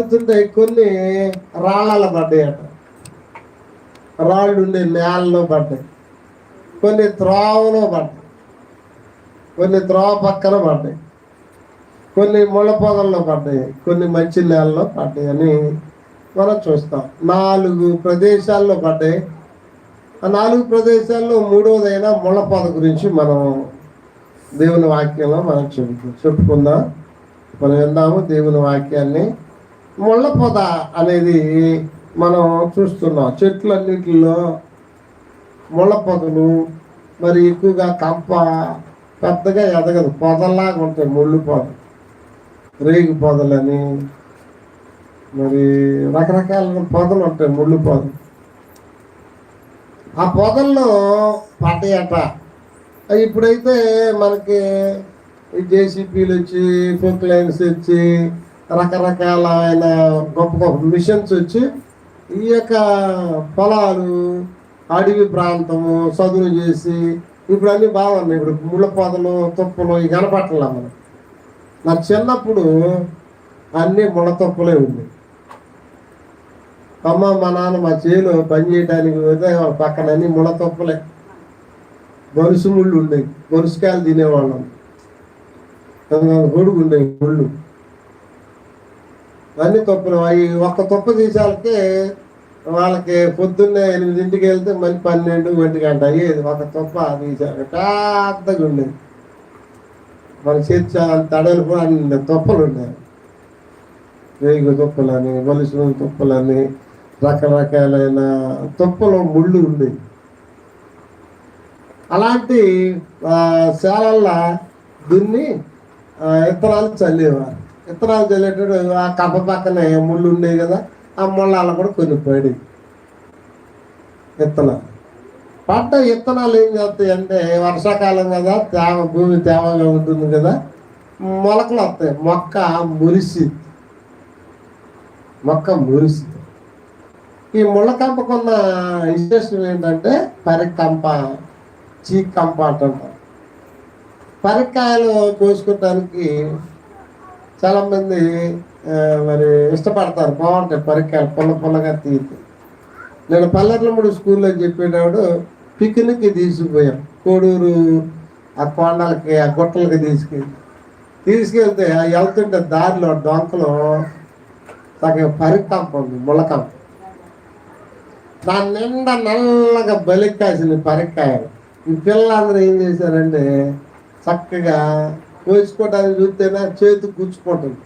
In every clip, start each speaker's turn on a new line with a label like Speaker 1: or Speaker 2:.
Speaker 1: వెళ్తుంటాయి కొన్ని రాళ్ళలో పడ్డాయట రాళ్ళు ఉండే నేలలో పడ్డాయి. కొన్ని త్రోవలో పడ్డాయి. కొన్ని త్రోవ పక్కన పడ్డాయి. కొన్ని ముళ్ళ పొదల్లో పడ్డాయి. కొన్ని మంచి నేలలో పడ్డాయి అని మనం చూస్తాం. నాలుగు ప్రదేశాల్లో పడ్డాయి. ఆ నాలుగు ప్రదేశాల్లో మూడవదైన ముళ్ళ పొద గురించి మనం దేవుని వాక్యంలో మనం చెబుతూ చెప్పుకుందాం. మనం విందాము దేవుని వాక్యాన్ని. ముళ్ళ పొద అనేది మనం చూస్తున్నాం. చెట్లన్నిటిలో ముళ్ళ పొదలు మరి ఎక్కువగా కంప పెద్దగా ఎదగదు. పొదల్లాగా ఉంటాయి ముళ్ళు పొద రేగు పొదలని మరి రకరకాల పొదలు ఉంటాయి ముళ్ళు పొదలు ఆ పొదల్లో పడ్డాయట ఇప్పుడైతే మనకి ఈ జేసీపీలు వచ్చి ఫోక్ లైన్స్ వచ్చి రకరకాల ఆయన గొప్ప గొప్ప మిషన్స్ వచ్చి ఈ యొక్క పొలాలు అడవి ప్రాంతము చదువు చేసి ఇప్పుడు అన్నీ బాగున్నాయి. ఇప్పుడు ముళ్ళపొదలు తుప్పలు ఇవి కనపట్ల మనం నా చిన్నప్పుడు అన్నీ ముళ్ళతుప్పలే ఉంది అమ్మ మా నాన్న మా చేలో పని చేయడానికి పోతే పక్కన అన్ని ముళ్ళతుప్పలే తుప్పలే. ముళ్ళు ఉండేవి గొలుసుకాయలు తినేవాళ్ళం. గొడుగు ఉండేవి ముళ్ళు. అన్ని తప్పులు. అవి ఒక్క తప్పు తీసాలకే వాళ్ళకి పొద్దున్నే ఎనిమిదింటికి వెళ్తే మళ్ళీ పన్నెండు ఒంటి గంట అయ్యేది. ఒక తప్ప తీసారు పెద్దగా ఉండేది. మన చేతి తడలు కూడా అన్ని తొప్పలు ఉన్నాయి రేగు తుప్పలని గొలుసు తుప్పలని రకరకాలైన తుప్పలు ముళ్ళు ఉండేవి. అలాంటి ఆ, శాలల్లో దున్ని ఇత్తనాలు చల్లేవారు. విత్తనాలు చల్లేటప్పుడు ఆ కప్ప పక్కనే ముళ్ళు ఉండేవి కదా ఆ ముళ్ళాల కూడా కొన్ని పడి విత్తనాలు. పంట విత్తనాలు ఏం చేస్తాయి అంటే వర్షాకాలం కదా తేమ భూమి తేమగా ఉంటుంది కదా మొలకలు వస్తాయి. మొక్క మురిసి మొక్క మురిసి. ఈ ముళ్ళకంపకున్న విశేషం ఏంటంటే పరికంప చీకంప అంటారు. పరికాయలు కోసుకోవటానికి చాలా మంది మరి ఇష్టపడతారు బాగుంటాయి పరికాయలు పుల్ల పుల్లగా తీసి నేను పల్లెర్లమూడు స్కూల్లో చెప్పేటప్పుడు పిక్నిక్ తీసుకుపోయాం. కోడూరు ఆ కొండలకి ఆ గుట్టలకి తీసుకెళ్ళి తీసుకెళ్తే ఆ వెళ్తుంటే దారిలో డొంకలో సగం పరికంప ఉంది ములకంప దాని నిండా నల్లగా బలికాసిన పరికాయలు. ఈ పిల్లలందరూ ఏం చేశారంటే చక్కగా కోసుకోవడానికి చూస్తేనే చేతి గుచ్చుకుంటుంది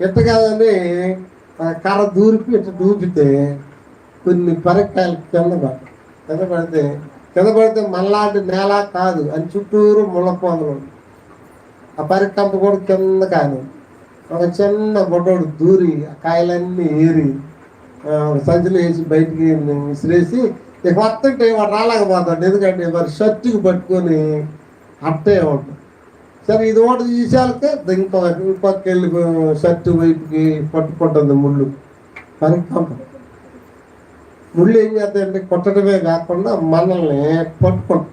Speaker 1: ఎట్ట కాదని ఆ కర్ర దూరిపి ఇట్లా దూపితే కొన్ని పరకాయలు కింద పడతాయి. కింద పడితే కింద పడితే మళ్ళాంటి నేల కాదు. అని చుట్టూరు ముళ్ళపొందలు ఆ పరికంప కూడా కింద కాదు. ఒక చిన్న బొడ్డోడు దూరి ఆ కాయలన్నీ ఏరి సంచులు వేసి బయటికి విసిరేసి ఇక మొత్తం వాడు రాలేకపోతాడు. ఎందుకంటే మరి షర్టుకి పట్టుకొని అట్టే ఉంటాడు. సరే ఇది ఒకటి తీసాలకే ఇంకో ఇంకొక వెళ్ళి షర్ట్ వైపుకి పట్టుకుంటుంది ముళ్ళు. పరికంప ముళ్ళు ఏం చేస్తాయంటే కొట్టడమే కాకుండా మనల్ని పట్టుకుంటాం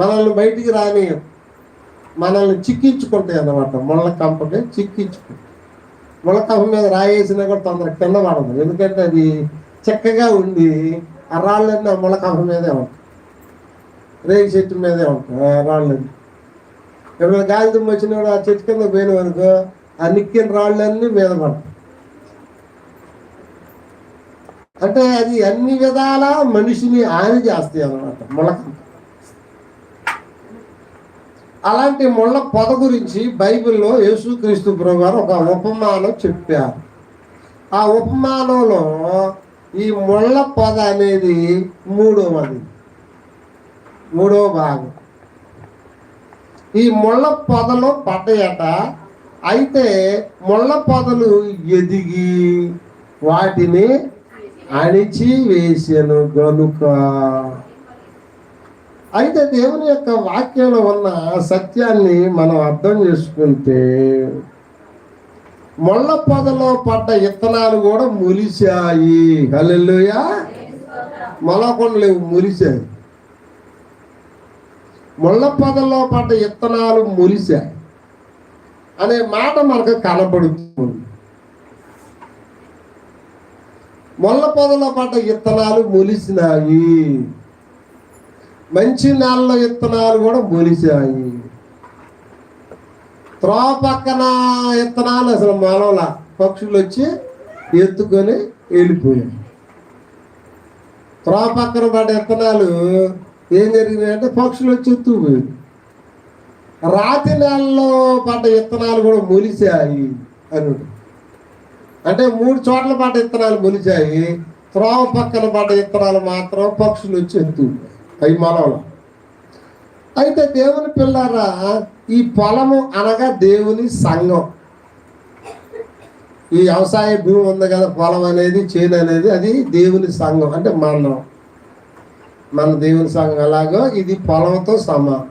Speaker 1: మనల్ని బయటికి రానియం మనల్ని చిక్కించుకుంటాయి అన్నమాట. ముళ్ళ కంపకి చిక్కించుకుంటాయి. ముళ్ళ కంప మీద రాయేసినా కూడా తొందర కింద పడదు. ఎందుకంటే అది చక్కగా ఉండి ఆ రాళ్ళన్నీ ఆ ముళ్ళ కంప మీదే ఉంటాయి. రేగి చెట్టు మీదే ఉంటాయి ఆ రాళ్ళన్నీ. ఎవరైనా గాలి దుమ్ము వచ్చినప్పుడు ఆ చెట్టు కింద పోయిన వరకు ఆ నిక్కిన రాళ్ళన్నీ మీద పడతాయి. అంటే అది అన్ని విధాల మనిషిని హాని చేస్తాయి అనమాట మొలక. అలాంటి ముళ్ళ పొద గురించి బైబిల్లో యేసుక్రీస్తు ప్రభు గారు ఒక ఉపమానం చెప్పారు. ఆ ఉపమానంలో ఈ ముళ్ళ పొద అనేది మూడవది మూడవ భాగం. ఈ ముళ్ళ పొదలో పడ్డాయట. అయితే ముళ్ళ పొదలు ఎదిగి వాటిని అణిచి వేసాను గనుక. అయితే దేవుని యొక్క వాక్యంలో ఉన్న సత్యాన్ని మనం అర్థం చేసుకుంటే మొళ్ళ పొదలో పడ్డ ఇత్తనాలు కూడా ములిశాయి హలెల్లుయా. మొలకొండలు లేవు ములిశాయి ముళ్ళపదల్లో పడ్డ ఇత్తనాలు మురిశాయి అనే మాట మనకు కనబడుతుంది. మొల్ల పొదలో పడ్డ విత్తనాలు మొలిసినాయి. మంచి నేలలో విత్తనాలు కూడా మొలిచాయి త్రోవ పక్కన విత్తనాలు అసలు మనవల పక్షులు వచ్చి ఎత్తుకొని వెళ్ళిపోయాయి. త్రోవ పక్కన పడ్డ విత్తనాలు ఏం జరిగినాయంటే పక్షులు వచ్చి ఎత్తుకుపోయింది రాతి నెలలో పడ్డ విత్తనాలు కూడా మొలిచాయి అని అంటే మూడు చోట్ల పడ్డ విత్తనాలు మొలిచాయి. త్రోవ పక్కన పడ్డ విత్తనాలు మాత్రం పక్షులు వచ్చి ఎత్తుకుపోయాయి అవి మనవలం అయితే దేవుని పిల్లారా ఈ పొలము అనగా దేవుని సంఘం. ఈ వ్యవసాయ భూమి ఉంది కదా పొలం అనేది చేను అనేది అది దేవుని సంఘం అంటే మనం మన దేవుని సంఘం ఎలాగో ఇది పొలంతో సమానం.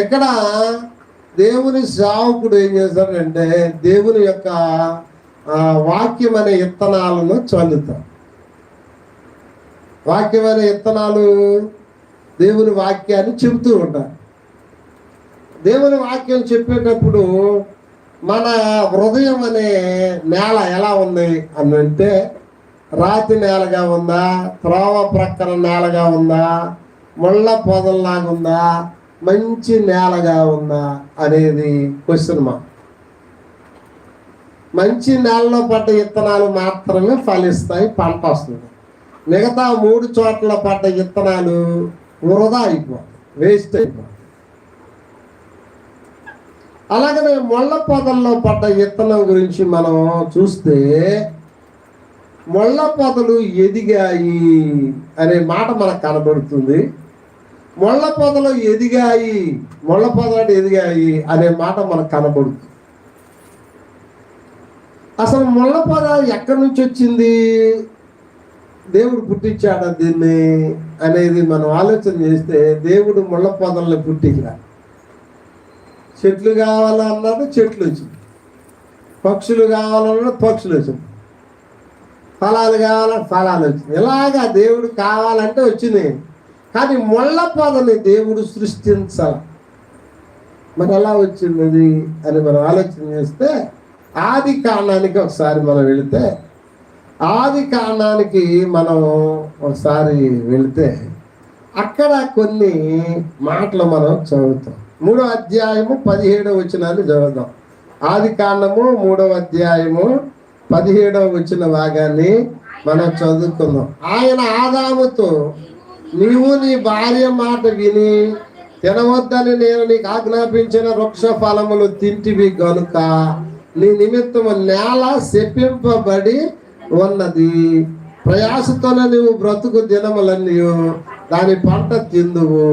Speaker 1: ఇక్కడ దేవుని సేవకుడు ఏం చేస్తాడంటే దేవుని యొక్క వాక్యం అనే ఇత్తనాలను చల్లుతారు వాక్యం అనే దేవుని వాక్యాన్ని చెబుతూ ఉంటారు. దేవుని వాక్యం చెప్పేటప్పుడు మన హృదయం అనే నేల ఎలా ఉంది అని అంటే రాతి నేలగా ఉందా? త్రోవ ప్రక్కన నేలగా ఉందా? ముళ్ళ పొదల్లాగా ఉందా? మంచి నేలగా ఉందా? అనేది క్వశ్చన్ మా మంచి నేలలో పడ్డ విత్తనాలు మాత్రమే ఫలిస్తాయి పంట వస్తుంది. మిగతా మూడు చోట్ల పడ్డ విత్తనాలు వృధా అయిపోతాయి వేస్ట్ అయిపోతాయి. అలాగనే ముళ్ళ పొదల్లో పడ్డ విత్తనం గురించి మనం చూస్తే ముళ్ళ పొదలు ఎదిగాయి అనే మాట మనకు కనబడుతుంది. ముళ్ళ పొదలు ఎదిగాయి ముళ్ళ పొదలు ఎదిగాయి అనే మాట మనకు కనబడుతుంది. అసలు ముళ్ళ పొద ఎక్కడి నుంచి వచ్చింది? దేవుడు పుట్టించాడా దీన్ని అనేది మనం ఆలోచన చేస్తే దేవుడు ముళ్ళ పొదల్ని పుట్టించరా చెట్లు కావాలన్నాడు చెట్లు వచ్చింది. పక్షులు కావాలన్నాడు పక్షులు వచ్చింది. ఫలాలు కావాలంటే ఫలాలు వచ్చింది ఇలాగా దేవుడు కావాలంటే వచ్చింది. కానీ ముళ్ళ పొదని దేవుడు సృష్టించాల. మరి ఎలా వచ్చింది అని మనం ఆలోచన చేస్తే ఆది కారణానికి ఒకసారి మనం వెళితే ఆది కారణానికి మనం ఒకసారి వెళితే అక్కడ కొన్ని మాటలు మనం చదువుతాం. మూడో అధ్యాయము పదిహేడో వచ్చినాన్ని చదువుతాం ఆది కాండము మూడవ అధ్యాయము పదిహేడవ వచ్చిన భాగాన్ని మనం చదువుకుందాం. ఆయన ఆదాముతో నీవు నీ భార్య మాట విని తినవద్దని నేను నీకు ఆజ్ఞాపించిన వృక్ష ఫలములు తింటివి గనుక నీ నిమిత్తము నేల శప్పింపబడి ఉన్నది. ప్రయాసతోనే నువ్వు బ్రతుకు దినములన్నీ దాని పంట తిందువు.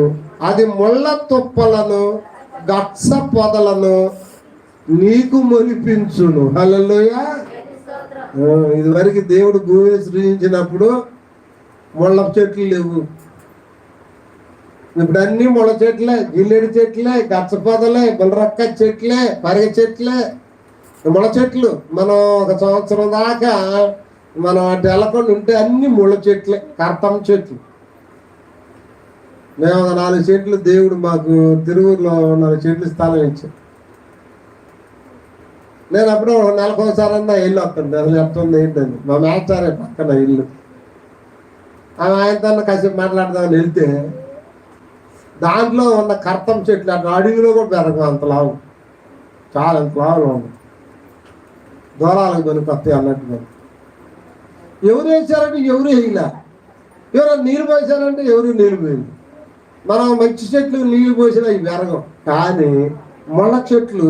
Speaker 1: అది ముళ్ళ తుప్పలను గచ్చ పొదలను నీకు మునిపించును హలోయ ఇదివరకు దేవుడు భూమిని సృజించినప్పుడు ముళ్ళ చెట్లు లేవు. ఇప్పుడు అన్ని ముళ్ళ చెట్లే గిల్లెడి చెట్లే గచ్చ పొదలే చెట్లే పరిగ చెట్లే. ముళ్ళ చెట్లు మనం ఒక సంవత్సరం దాకా మనం అటు వెళ్ళకుండా ఉంటే అన్ని ముళ్ళ చెట్లే కర్తం చెట్లు. మేము ఒక నాలుగు చెట్లు దేవుడు మాకు తిరువురులో నాలుగు చెట్లు స్థలం ఇచ్చాం నేను అప్పుడు నెలకు సారన్నా ఇల్లు వస్తుంది అసలు చెప్తుంది ఏంటండి మా మేస్టారే పక్కన ఇల్లు. ఆమె ఆయనతో కాసేపు మాట్లాడదామని వెళ్తే దాంట్లో ఉన్న కర్తం చెట్లు అట్లా అడవిలో కూడా పెరగవు అంత లావు. చాలా అంత లావులో ఉంది దూరాలకు కొని కొత్త అన్నట్టుగా ఎవరు వేసారంటే ఎవరు వేయలే. ఎవరో నీళ్ళు పోసారంటే ఎవరు నీళ్ళు పోయింది మనం మంచి చెట్లు నీళ్ళు పోసినా ఇవి పెరగవు. కానీ ముళ్ళ చెట్లు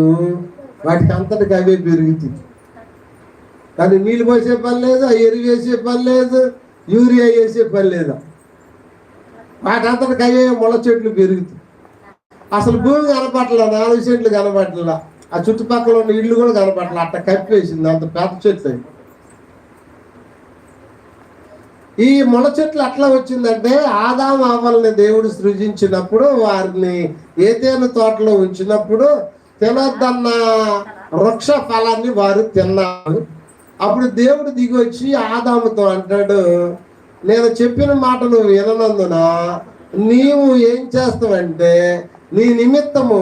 Speaker 1: వాటికి అంతటికి అవే పెరుగుతుంది. కానీ నీళ్ళు పోసే పని లేదు ఆ ఎరువు వేసే పని లేదు యూరియా వేసే పని లేదు? వాటి అంతటికి అవే ముళ్ళ చెట్లు పెరుగుతాయి. అసలు భూమి కనపట్ల నాలుగు చెట్లు కనపట్ల ఆ చుట్టుపక్కల ఉన్న ఇల్లు కూడా కనపట్ల అట్ట కప్పేసింది అంత పెద్ద చెట్లు ఈ ముళ్ళ చెట్లు అట్లా వచ్చిందంటే ఆదాం ఆవల్ని దేవుడు సృజించినప్పుడు వారిని ఏదైనా తోటలో ఉంచినప్పుడు తినొద్దన్న వృక్ష ఫలాన్ని వారు తిన్నారు. అప్పుడు దేవుడు దిగి వచ్చి ఆదాముతో అంటాడు నేను చెప్పిన మాట నువ్వు విననందున నీవు ఏం చేస్తావంటే నీ నిమిత్తము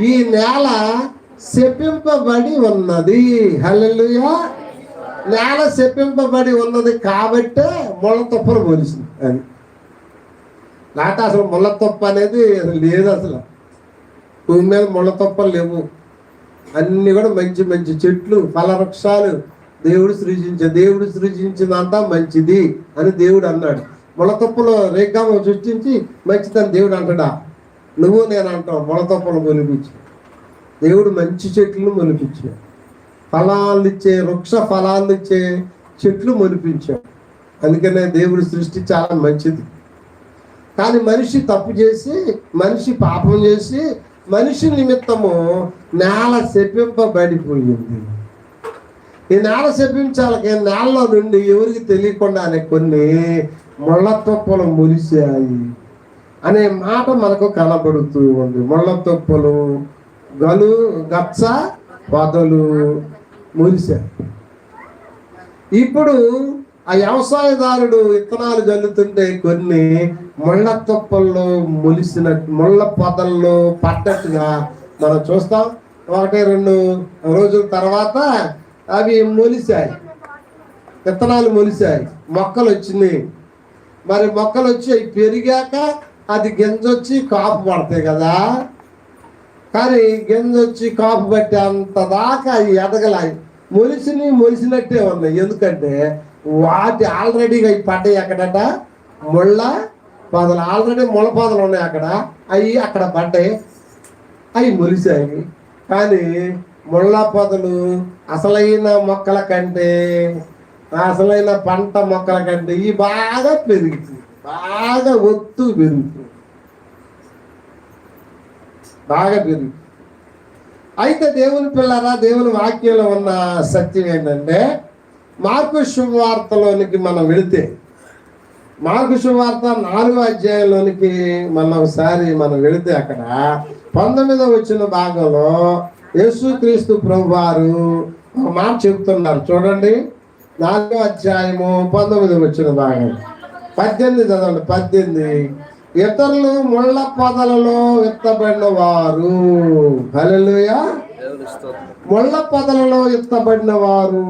Speaker 1: ఈ నేల శపింపబడి ఉన్నది. హల్లెలూయా. నేల శపింపబడి ఉన్నది కాబట్టే ముళ్ళతుప్పను పోలిసింది. అది. లేకపోతే అసలు ముళ్ళతుప్ప అనేది అసలు లేదు అసలు. భూమి మీద ముళ్ళతొప్పలు లేవు. అన్నీ కూడా మంచి మంచి చెట్లు ఫలవృక్షాలు దేవుడు సృజించే దేవుడు సృజించిందంతా మంచిది అని దేవుడు అన్నాడు. ముళ్ళ రేఖాము సృష్టించి మంచిదని దేవుడు అంటాడా? నువ్వు నేను అంటావు ముళ్ళ మునిపించి. దేవుడు మంచి చెట్లు మునిపించాడు. ఫలాలు ఇచ్చే వృక్ష ఫలాలు ఇచ్చే చెట్లు మునిపించాడు. అందుకనే దేవుడి సృష్టి చాలా మంచిది. కానీ మనిషి తప్పు చేసి మనిషి పాపం చేసి మనిషి నిమిత్తము నేల శపింపబడిపోయింది. ఈ నేల శపించాలకి నేలలో నుండి ఎవరికి తెలియకుండానే కొన్ని ముళ్ళ తుప్పలు మురిశాయి అనే మాట మనకు కనబడుతూ ఉంది. ముళ్ళ తుప్పలు గలు గచ్చ పొదలు మురిశాయి ఇప్పుడు ఆ వ్యవసాయదారుడు విత్తనాలు జల్లుతుంటే కొన్ని ముళ్ళ తుప్పల్లో మొలిసిన ముళ్ళ పొదల్లో పడ్డట్టుగా మనం చూస్తాం. ఒకటి రెండు రోజుల తర్వాత అవి మొలిశాయి. విత్తనాలు మొలిశాయి. మొక్కలు వచ్చినాయి. మరి మొక్కలు వచ్చి అవి పెరిగాక అది గింజొచ్చి కాపు పడతాయి కదా. కానీ గింజ వచ్చి కాపు పట్టే అంత దాకా అవి ఎదగలాయి. మొలిసిని మొలిసినట్టే ఉన్నాయి. ఎందుకంటే వాటి ఆల్రెడీగా అవి పడ్డాయి ఎక్కడట? ముళ్ళ పాదలు ఆల్రెడీ ములపాదలు ఉన్నాయి అక్కడ. అవి అక్కడ పడ్డాయి. అవి మురిశాయి కానీ ముళ్ళ పొదలు అసలైన మొక్కల కంటే అసలైన పంట మొక్కల కంటే ఇవి బాగా పెరుగుతుంది బాగా ఒత్తు పెరుగుతుంది బాగా పెరుగుతుంది అయితే దేవుని పిల్లరా దేవుని వాక్యంలో ఉన్న సత్యం ఏంటంటే మార్పు శుభవార్తలోనికి మనం వెళితే మార్పు శుభవార్త నాలుగో అధ్యాయంలోనికి మనం ఒకసారి మనం వెళితే అక్కడ పంతొమ్మిదవ వచ్చిన భాగంలో యేసుక్రీస్తు ప్రభు వారు ఒక మాట చెప్తున్నారు. చూడండి. నాలుగో అధ్యాయము పంతొమ్మిది వచ్చిన భాగం. పద్దెనిమిది చదవండి. పద్దెనిమిది. ఇతరులు ముళ్ళ పొదలలో విత్తబడిన వారు హల్లెలూయా. ముళ్ళ పొదలలో ఎత్తబడిన వారు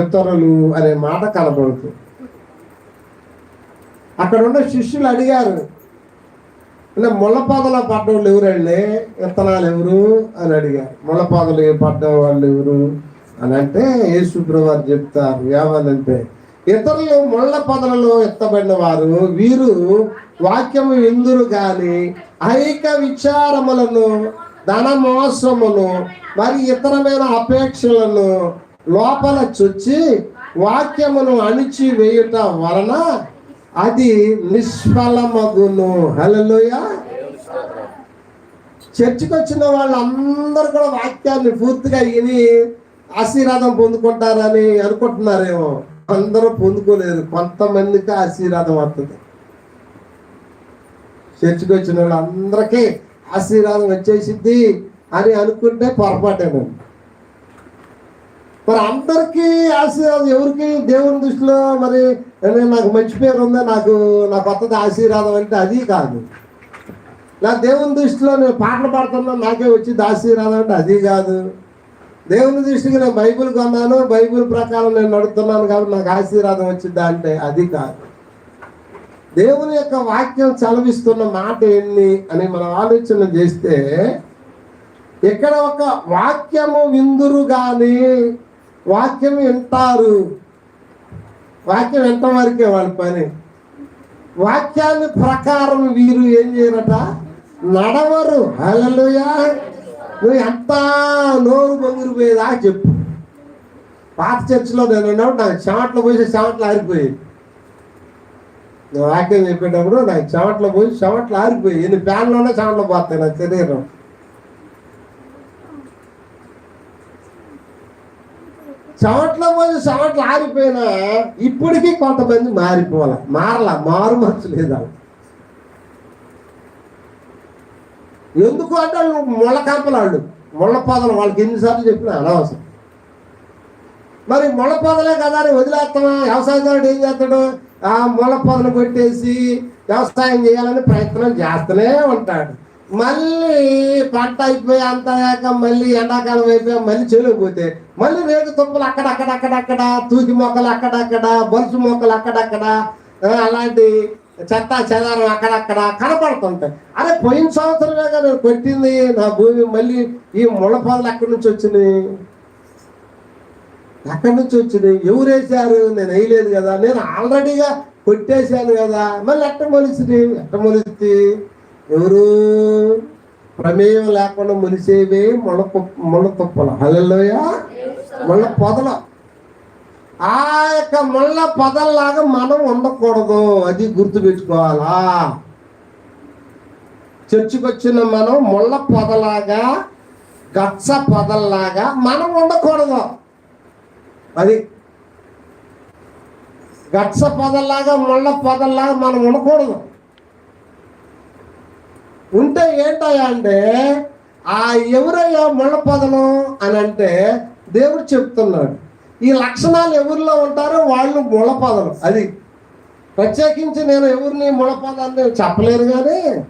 Speaker 1: ఇతరులు అనే మాట కనబడుతుంది. అక్కడ ఉన్న శిష్యులు అడిగారు. అంటే ముళ్ళపాదలో పడ్డ పడ్డవాళ్ళు ఎవరండి? విత్తనాలు ఎవరు అని అడిగారు. ముళ్ళపాదలు పడ్డ వాళ్ళు ఎవరు? అని అంటే యేసుప్రభు చెప్తారు. ఏమనంటే ఇతరులు ముళ్ళ పొదలలో ఎత్తబడిన వారు వీరు వాక్యము విందురు గాని ఐక విచారములను ధనమోసమును మరి ఇతరమైన అపేక్షలను లోపల చొచ్చి వాక్యమును అణిచి వేయుట వలన అది నిష్ఫలమగును.
Speaker 2: హలలోయ
Speaker 1: చర్చికి వచ్చిన వాళ్ళందరూ కూడా వాక్యాన్ని పూర్తిగా విని ఆశీర్వాదం పొందుకుంటారని అనుకుంటున్నారేమో. అందరూ పొందుకోలేరు కొంతమందికి ఆశీర్వాదం వస్తుంది. చర్చికి వచ్చిన వాళ్ళందరికీ ఆశీర్వాదం వచ్చేసిద్ది అని అనుకుంటే పొరపాటేనండి. మరి అందరికీ ఆశ ఎవరికి దేవుని దృష్టిలో మరి నాకు మంచి పేరు ఉందా నాకు నా కొత్తది ఆశీర్వాదం అంటే అది కాదు. నా దేవుని దృష్టిలో నేను పాటలు పాడుతున్నా నాకే వచ్చింది ఆశీర్వాదం అంటే అది కాదు. దేవుని దృష్టికి నేను బైబిల్ కొన్నాను బైబిల్ ప్రకారం నేను నడుపుతున్నాను కాబట్టి నాకు ఆశీర్వాదం వచ్చిందా అంటే అది కాదు. దేవుని యొక్క వాక్యం చలవిస్తున్న మాట ఏంటి అని మనం ఆలోచన చేస్తే ఇక్కడ ఒక వాక్యము విందురు కానీ వాక్యం వింటారు. వాక్యం ఎంతవరకే వరకే వాళ్ళ పని. వాక్యాన్ని ప్రకారం వీరు ఏం చేయరట? నడవరు. హలలుయా నువ్వు ఎంత నోరు పొంగిరిపోయేదా చెప్పు. పాత చర్చిలో నేను ఉన్నప్పుడు నాకు చెమట్లో పోసి చెమట్లు ఆరిపోయాయి. నువ్వు వాక్యం చెప్పేటప్పుడు నాకు చెమట్లో పోసి చెమట్లు ఆరిపోయి ఎన్ని ఫ్యాన్లోనే చెమట్లు పోతాయి నా శరీరం. చెమట్లో మంది చవట్లు ఆరిపోయినా ఇప్పటికీ కొంతమంది మారిపోవాల. మారలా మారు మనసు లేదా ఎందుకు అంటే వాళ్ళు ముళ్ళ కంపలాళ్ళు ముళ్ళ పొదలు వాళ్ళకి ఎన్నిసార్లు చెప్పినా అనవసరం. మరి ముళ్ళ పొదలే కదా అని వదిలేస్తామా వ్యవసాయదారుడు ఏం చేస్తాడు? ఆ ముళ్ళ పొదలు కొట్టేసి వ్యవసాయం చేయాలని ప్రయత్నం చేస్తూనే ఉంటాడు. మళ్ళీ పంట అయిపోయి అంత మళ్ళీ ఎండాకాలం అయిపోయి మళ్ళీ చెలుగుపోతే మళ్ళీ రేగు తుప్పలు అక్కడ అక్కడక్కడ తూకి మొక్కలు అక్కడక్కడ బొలుసు మొక్కలు అక్కడక్కడ అలాంటి చెత్త చెదారం అక్కడక్కడ కనపడుతుంటాయి. అరే పోయిన సంవత్సరమేగా నేను కొట్టింది నా భూమి మళ్ళీ ఈ ముళ్ళ పొదలు ఎక్కడి నుంచి వచ్చినాయి? ఎక్కడి నుంచి వచ్చినాయి? ఎవరు వేసారు నేను వేయలేదు కదా. నేను ఆల్రెడీగా కొట్టేశాను కదా. మళ్ళీ ఎట్ట మొలిచింది ఎట్ట మొలిచింది ఎవరు? ప్రమేయం లేకుండా మొలిసేవే ముళ్ళ తుప్ప- ముళ్ళ తుప్పలు. హల్లెలూయ. ముళ్ళ పొదలు. ఆ యొక్క ముళ్ళ పొదల్లాగా మనం ఉండకూడదు. అది గుర్తుపెట్టుకోవాలా? చర్చికి వచ్చిన మనం ముళ్ళ పొదలాగా గచ్చ పొదల్లాగా మనం ఉండకూడదు. అది గచ్చ పొదల్లాగా ముళ్ళ పొదల్లాగా మనం ఉండకూడదు. ఉంటే ఏంటయ్యా అంటే ఆ ఎవరయ్యా ముళ్ళపదనం అని అంటే దేవుడు చెప్తున్నాడు. ఈ లక్షణాలు ఎవరిలో ఉంటారో వాళ్ళు ముళ్ళపదనం అది ప్రత్యేకించి నేను ఎవరిని ముళ్ళపదాన్ని చెప్పలేను కానీ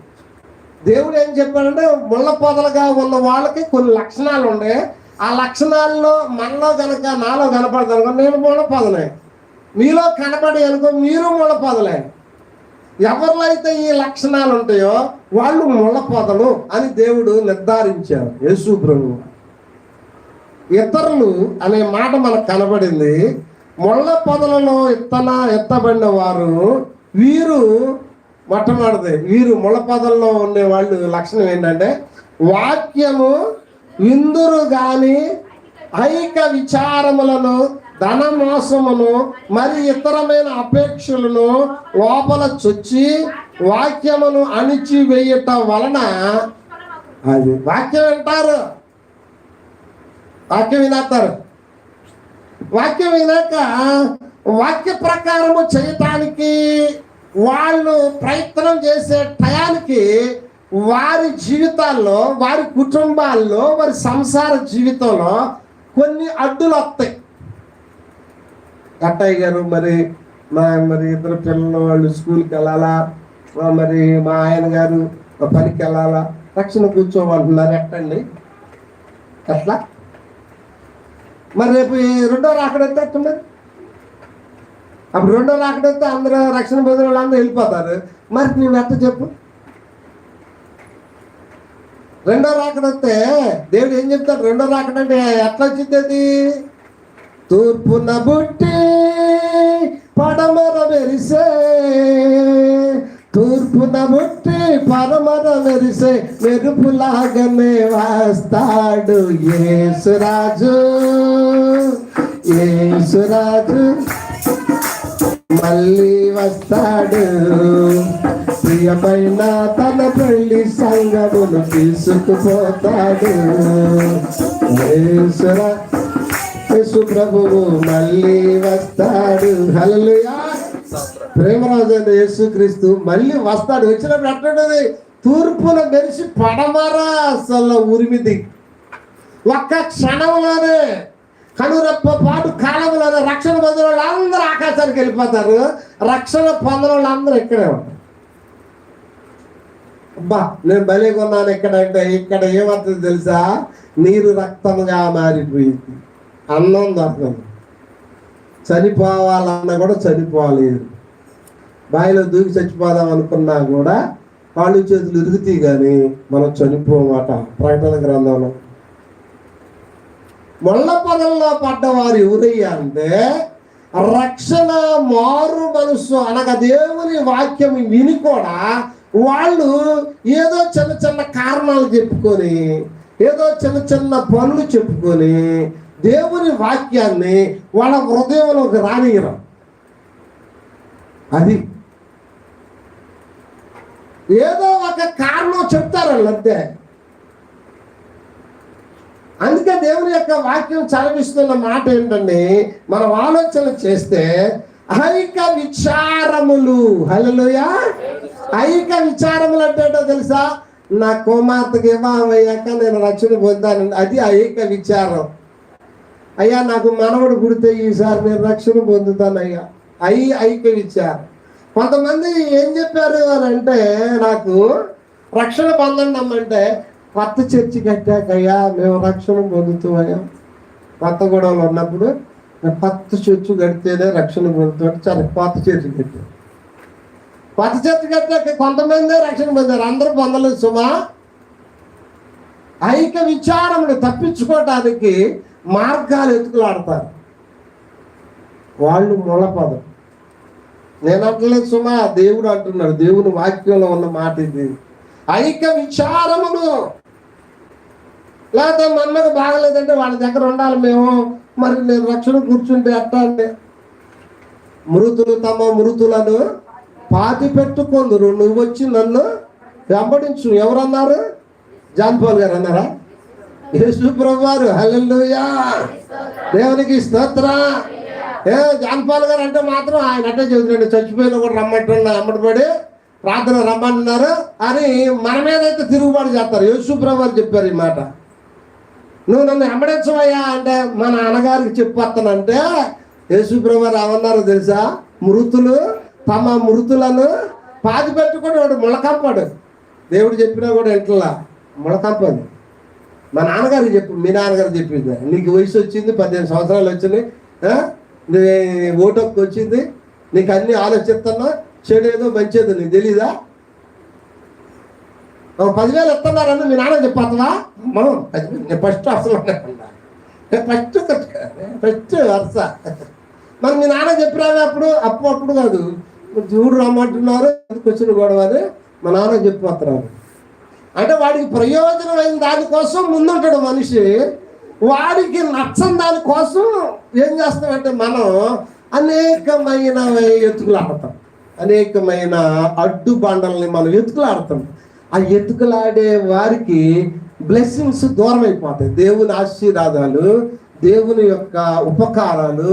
Speaker 1: దేవుడు ఏం చెప్పాడంటే ముళ్ళ పొదలుగా ఉన్న వాళ్ళకి కొన్ని లక్షణాలు ఉన్నాయి ఆ లక్షణాల్లో మనలో కనుక నాలో కనపడతాను నేను ముళ్ళపదలే. మీలో కనపడే అనుకో మీరు ముళ్ళపదలే. ఎవరిలో అయితే ఈ లక్షణాలు ఉంటాయో వాళ్ళు ముళ్ళపోతలు అని దేవుడు నిర్ధారించారు. యేసు ప్రభు. ఇతరులు అనే మాట మనకు కనబడింది. ముళ్ళ పొదలలో ఇత్తన ఎత్తబడిన వారు వీరు మొట్టమొదటిది. వీరు ముళ్ళ పొదల్లో ఉండే వాళ్ళు లక్షణం ఏంటంటే వాక్యము విందురు గాని ఐక విచారములను ధన మోసమును మరి ఇతరమైన అపేక్షలను లోపల చొచ్చి వాక్యమును అణిచి వేయట వలన అది వాక్యం వింటారు. వాక్యం వినేస్తారు వాక్యం వినాక వాక్య ప్రకారము చేయటానికి వాళ్ళు ప్రయత్నం చేసే టయానికి వారి జీవితాల్లో వారి కుటుంబాల్లో వారి సంసార జీవితంలో కొన్ని అడ్డులు వస్తాయి అట్టయ్య గారు మరి మా మరి ఇద్దరు పిల్లల వాళ్ళు స్కూల్కి వెళ్ళాలా? మరి మా ఆయన గారు పనికి వెళ్ళాలా? రక్షణ కూర్చోమంటున్నారు ఎట్టండి? ఎట్లా? మరి రేపు ఈ రెండో రాకడైతే ఎట్టున్నది అప్పుడు రెండో రాకడైతే అందరూ రక్షణ పొందిన వాళ్ళందరూ వెళ్ళిపోతారు. మరి నువ్వు ఎట్ట చెప్పు. రెండో రాకడైతే దేవుడు ఏం చెప్తాడు? రెండో రాకడంటే ఎట్లా వచ్చింది అది? తూర్పున బుట్టి పడమర మెరిసే. తూర్పున బుట్టి పడమర మెరిసే మెరుపులాగనే వస్తాడు ఏసురాజు ఏసురాజు మళ్ళీ వస్తాడు. ప్రియమైన తన పెళ్ళి సంగమును తీసుకుపోతాడు. ఏసురా యేసు ప్రభువు మళ్ళీ వస్తాడు. హల్లెలూయా. ప్రేమరాజు అయిన యేసుక్రీస్తు మళ్ళీ వస్తాడు. వచ్చినప్పుడు అట్లుంటది తూర్పున మెరిసి పడమరా అసలు ఉరిమిది ఒక్క క్షణంలోనే కనురప్ప పాటు కాలంలోనే రక్షణ పొందిన వాళ్ళు అందరూ ఆకాశానికి వెళ్ళిపోతారు. రక్షణ పొందిన వాళ్ళు అందరూ ఇక్కడే ఉంటారు. అబ్బా నేను బలి కొన్నాను ఇక్కడ అంటే ఇక్కడ ఏమవుతుంది తెలుసా? నీరు రక్తంగా మారిపోయింది. అన్నం దొరకదు చనిపోవాలన్నా కూడా చనిపోలేదు. బావిలో దూకి చచ్చిపోదాం అనుకున్నా కూడా కాళ్ళు చేతులు ఇరుగుతాయి కానీ మనం చనిపోమాట ప్రకటన గ్రంథంలో. మొళ్ళ పదంలో పడ్డవారు ఎవరయ్యా అంటే రక్షణ మారు మనసు అనగా దేవుని వాక్యం విని కూడా వాళ్ళు ఏదో చిన్న చిన్న కారణాలు చెప్పుకొని ఏదో చిన్న చిన్న పనులు చెప్పుకొని దేవుని వాక్యాన్ని వాళ్ళ హృదయంలోకి రానియడం అది ఏదో ఒక కారణం చెప్తారు వాళ్ళు అంతే అందుకే దేవుని యొక్క వాక్యం చదివిస్తున్న మాట ఏంటండి మనం ఆలోచన చేస్తే ఐక విచారములు హలోయా ఐక విచారములు అంటే తెలుసా? నా కుమార్తెకి వివాహం అయ్యాక నేను రక్షణ పొందాను. అది ఐక విచారం. అయ్యా నాకు మనవడు పుడితే ఈసారి నేను రక్షణ పొందుతాను అయ్యా ఐ ఐక కొంతమంది ఏం చెప్పారు అని అంటే నాకు రక్షణ పొందండి అమ్మంటే కొత్త చర్చి కట్టాకయ్యా మేము రక్షణ పొందుతామయ్యా. కొత్తగూడెంలో ఉన్నప్పుడు కొత్త చర్చి కడితేనే రక్షణ పొందుతుంటే చాలా కొత్త చర్చి కట్టారు కొత్త చర్చి కట్టాక కొంతమంది రక్షణ పొందారు. అందరూ పొందలేదు సుమా. ఐక్య విచారములు తప్పించుకోవటానికి మార్గాలు ఎత్తుకులాడతారు. వాళ్ళు మూలపదం. నేను అంటలేదు సుమా దేవుడు అంటున్నాడు. దేవుని వాక్యంలో ఉన్న మాట ఇది. ఐక విచారములు లేకపోతే మా బాగలేదంటే వాళ్ళ దగ్గర ఉండాలి మేము. మరి నేను రక్షణ కూర్చుంటే ఎట్టా అంటే మృతులు తమ మృతులను పాతి పెట్టుకుందరు. నువ్వు వచ్చి నన్ను వెంబడించు. ఎవరన్నారు? జాన్పాల్ గారు అన్నారా? యేసు ప్రభువారు హల్లెలూయా. దేవునికి స్తోత్ర. ఏ జాన్పాల్ గారు అంటే మాత్రం ఆయన అంటే చెబుతున్నాడు చచ్చిపోయిన కూడా రమ్మంటున్నా అమ్మడిపడి ప్రార్థన రమ్మంటున్నారు అని మన మీద అయితే తిరుగుబాటు చేస్తారు. యేసు ప్రభువారు చెప్పారు ఈ మాట. నువ్వు నన్ను వెంబడించవయ్యా అంటే మా నాన్నగారికి చెప్పొస్తానంటే యేసు ప్రభువారు ఏమన్నారు తెలుసా? మృతులు తమ మృతులను పాతి పెట్టుకుని వాడు ముళకంపాడు దేవుడు చెప్పినా కూడా ఇంట్లో ముళకంపది మా నాన్నగారికి చెప్పు మీ నాన్నగారు చెప్పింది. నీకు వయసు వచ్చింది పదిహేను సంవత్సరాలు వచ్చింది ఆ? నీ ఓటొక్కి వచ్చింది నీకు అన్ని ఆలోచిస్తున్నా చెడు ఏదో మంచిదో నీకు తెలీదా? పదివేలు ఇస్తున్నారని మీ నాన్న చెప్పాతవా మనం పదివేలు. నేను ఫస్ట్ అసలు ఫస్ట్ ఫస్ట్ వరుస. మరి మీ నాన్న చెప్పిరావే అప్పుడు? అప్పు అప్పుడు కాదు. చూడు రమ్మంటున్నారు ఎందుకు వచ్చిన గొడవ అని మా నాన్న చెప్పిపోతున్నారు అంటే వాడికి ప్రయోజనమైన దానికోసం ముందుంటాడు మనిషి. వాడికి నచ్చని దానికోసం ఏం చేస్తామంటే మనం అనేకమైన ఎతుకులాడతాం అనేకమైన అడ్డు బండల్ని మనం ఎత్తుకులు ఆడతాం. ఆ ఎతుకులాడే వారికి బ్లెస్సింగ్స్ దూరం అయిపోతాయి దేవుని ఆశీర్వాదాలు దేవుని యొక్క ఉపకారాలు